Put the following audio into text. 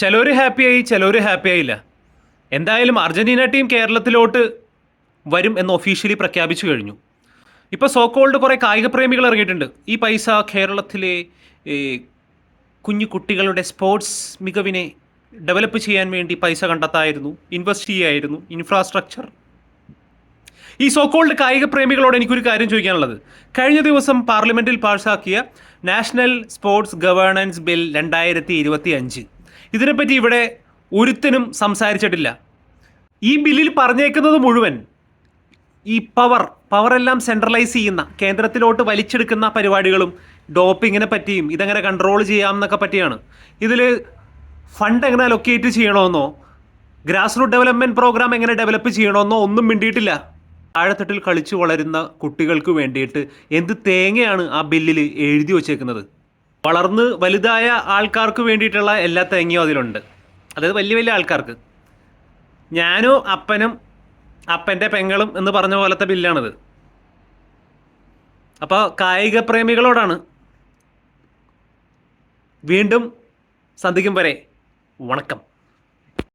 ചിലർ ഹാപ്പിയായി ചിലർ ഹാപ്പി ആയില്ല. എന്തായാലും അർജന്റീന ടീം കേരളത്തിലോട്ട് വരും എന്ന് ഒഫീഷ്യലി പ്രഖ്യാപിച്ചു കഴിഞ്ഞു. ഇപ്പോൾ സോക്കോൾഡ് കുറേ കായിക പ്രേമികൾ ഇറങ്ങിയിട്ടുണ്ട്. ഈ പൈസ കേരളത്തിലെ കുഞ്ഞു കുട്ടികളുടെ സ്പോർട്സ് മികവിനെ ഡെവലപ്പ് ചെയ്യാൻ വേണ്ടി പൈസ കണ്ടെത്തായിരുന്നു. ഇൻവെസ്റ്റ് ചെയ്യായിരുന്നു. ഇൻഫ്രാസ്ട്രക്ചർ ഈ സോക്കോൾഡ് കായിക പ്രേമികളോട് എനിക്കൊരു കാര്യം ചോദിക്കാനുള്ളത്. കഴിഞ്ഞ ദിവസം പാർലമെന്റിൽ പാസാക്കിയ നാഷണൽ സ്പോർട്സ് ഗവേണൻസ് ബിൽ രണ്ടായിരത്തി ഇരുപത്തി അഞ്ച് ഇതിനെപ്പറ്റി ഇവിടെ ഒരുത്തനും സംസാരിച്ചിട്ടില്ല. ഈ ബില്ലിൽ പറഞ്ഞേക്കുന്നത് മുഴുവൻ ഈ പവർ പവറെല്ലാം സെൻട്രലൈസ് ചെയ്യുന്ന കേന്ദ്രത്തിലോട്ട് വലിച്ചെടുക്കുന്ന പരിപാടികളും ഡോപ്പിങ്ങിനെ പറ്റിയും ഇതെങ്ങനെ കൺട്രോൾ ചെയ്യാം എന്നൊക്കെ പറ്റിയാണ്. ഇതിൽ ഫണ്ട് എങ്ങനെ ലൊക്കേറ്റ് ചെയ്യണമെന്നോ ഗ്രാസ് റൂട്ട് ഡെവലപ്മെന്റ് പ്രോഗ്രാം എങ്ങനെ ഡെവലപ്പ് ചെയ്യണമെന്നോ ഒന്നും മിണ്ടിയിട്ടില്ല. താഴെത്തട്ടിൽ കളിച്ചു വളരുന്ന കുട്ടികൾക്ക് വേണ്ടിയിട്ട് എന്ത് തേങ്ങയാണ് ആ ബില്ലിൽ എഴുതി വച്ചേക്കുന്നത്? വളർന്ന് വലുതായ ആൾക്കാർക്ക് വേണ്ടിയിട്ടുള്ള എല്ലാ തേങ്ങയും അതിലുണ്ട്. അതായത് വലിയ വലിയ ആൾക്കാർക്ക്. ഞാനും അപ്പനും അപ്പന്റെ പെങ്ങളും എന്ന് പറഞ്ഞ പോലത്തെ ബില്ലാണിത്. അപ്പോൾ കായിക പ്രേമികളോടാണ് വീണ്ടും സന്ധിക്കും വരെ വണക്കം.